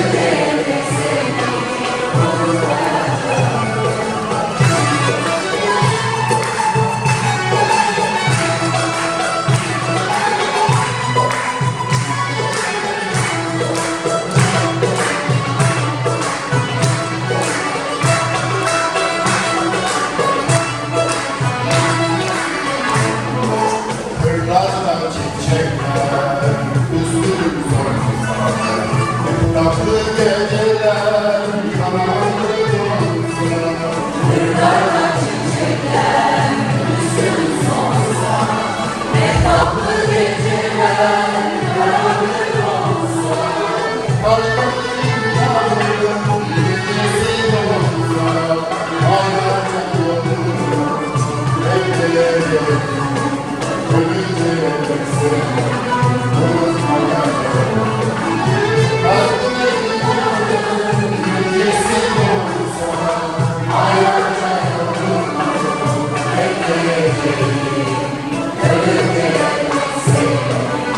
Amen. geceler, karanlık donsa. Unutmaya